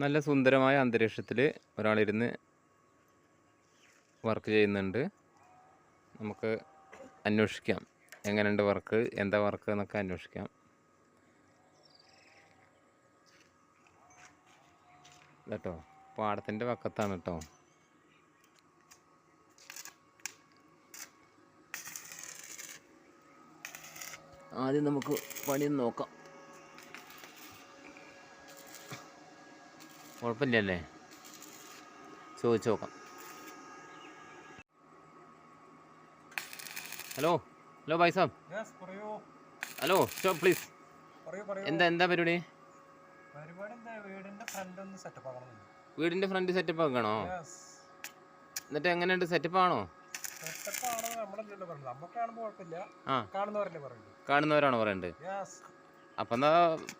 നല്ല സുന്ദരമായ അന്തരീക്ഷത്തിൽ ഒരാളിരുന്ന് വർക്ക് ചെയ്യുന്നുണ്ട്. നമുക്ക് അന്വേഷിക്കാം. എങ്ങനെയുണ്ട് വർക്ക്? എന്താ വർക്ക് എന്നൊക്കെ അന്വേഷിക്കാം. കേട്ടോ പാടത്തിന്റെ പക്കത്താണ് കേട്ടോ ആദ്യം നമുക്ക് പണി നോക്കാം. കുഴപ്പമില്ലല്ലേ? ചോദിച്ചു നോക്കാം. ഹലോ ഹലോ ഭായ് സാബ് ഹലോ സ്റ്റോപ്പ് പ്ലീസ്. എന്താ എന്താ പരിപാടി? വീടിന്റെ ഫ്രണ്ട് സെറ്റപ്പ് ആക്കണം? എന്നിട്ട് എങ്ങനെയുണ്ട്? സെറ്റപ്പ് ആണോ? കാണുന്നവരാണ് പറയണ്ടത് അപ്പൊ എന്നാ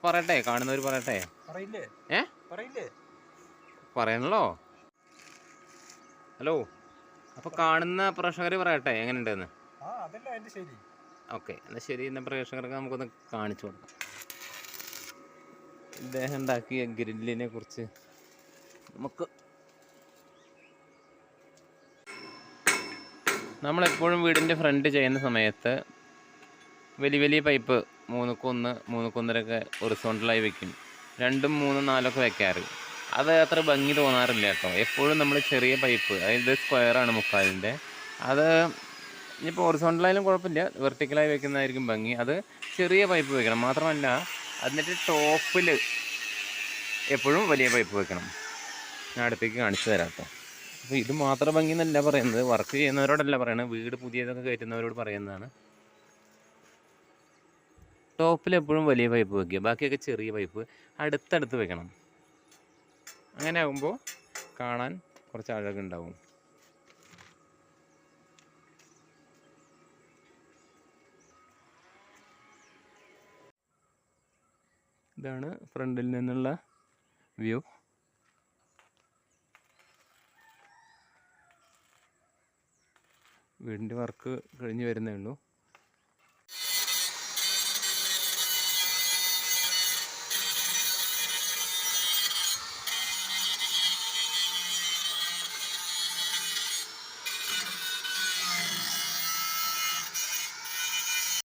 പറയട്ടെ കാണുന്നവർ പറയട്ടെ. ഏ? പറയില്ലേ? പറയണല്ലോ ഹലോ അപ്പോൾ കാണുന്ന പ്രേക്ഷകർ പറയട്ടെ എങ്ങനെയുണ്ടെന്ന്? ഓക്കെ എന്നാൽ ശരി എന്നാൽ പ്രേക്ഷകർക്ക് നമുക്കൊന്ന് കാണിച്ചു കൊടുക്കാം. ഇദ്ദേഹം ഉണ്ടാക്കിയ ഗ്രില്ലിനെ കുറിച്ച് നമുക്ക് നമ്മളെപ്പോഴും വീടിന്റെ ഫ്രണ്ട് ചെയ്യുന്ന സമയത്ത് വലിയ വലിയ പൈപ്പ് മൂന്നുക്കൊന്ന് മൂന്നുക്കൊന്നരൊക്കെ ഒറിസോണ്ടലായി വെക്കും. രണ്ടും മൂന്നും നാലൊക്കെ വെക്കാറ്. അത് അത്ര ഭംഗി തോന്നാറില്ല കേട്ടോ. എപ്പോഴും നമ്മൾ ചെറിയ പൈപ്പ് അതായത് സ്ക്വയറാണ് മുക്കാലിന്റെ. അത് ഇനിയിപ്പോൾ ഒറിസോണ്ടലായാലും കുഴപ്പമില്ല. വെർട്ടിക്കലായി വെക്കുന്നതായിരിക്കും ഭംഗി. അത് ചെറിയ പൈപ്പ് വെക്കണം. മാത്രമല്ല എന്നിട്ട് ടോപ്പിൽ എപ്പോഴും വലിയ പൈപ്പ് വെക്കണം. ഞാൻ അടുത്തേക്ക് കാണിച്ചു തരാം കേട്ടോ. അപ്പോൾ ഇത് മാത്രം ഭംഗി എന്നല്ല പറയുന്നത്. വർക്ക് ചെയ്യുന്നവരോടല്ല പറയുന്നത് വീട് പുതിയതൊക്കെ കയറ്റുന്നവരോട് പറയുന്നതാണ്. ടോപ്പിൽ എപ്പോഴും വലിയ പൈപ്പ് വെക്കുക. ബാക്കിയൊക്കെ ചെറിയ പൈപ്പ്. അടുത്തടുത്ത് വെക്കണം. അങ്ങനെ ആകുമ്പോൾ കാണാൻ കുറച്ച് അഴകുണ്ടാവും. ഇതാണ് ഫ്രണ്ടിൽ നിന്നുള്ള വ്യൂ. വീടിന്റെ വർക്ക് കഴിഞ്ഞ് വരുന്നേ ഉള്ളൂ.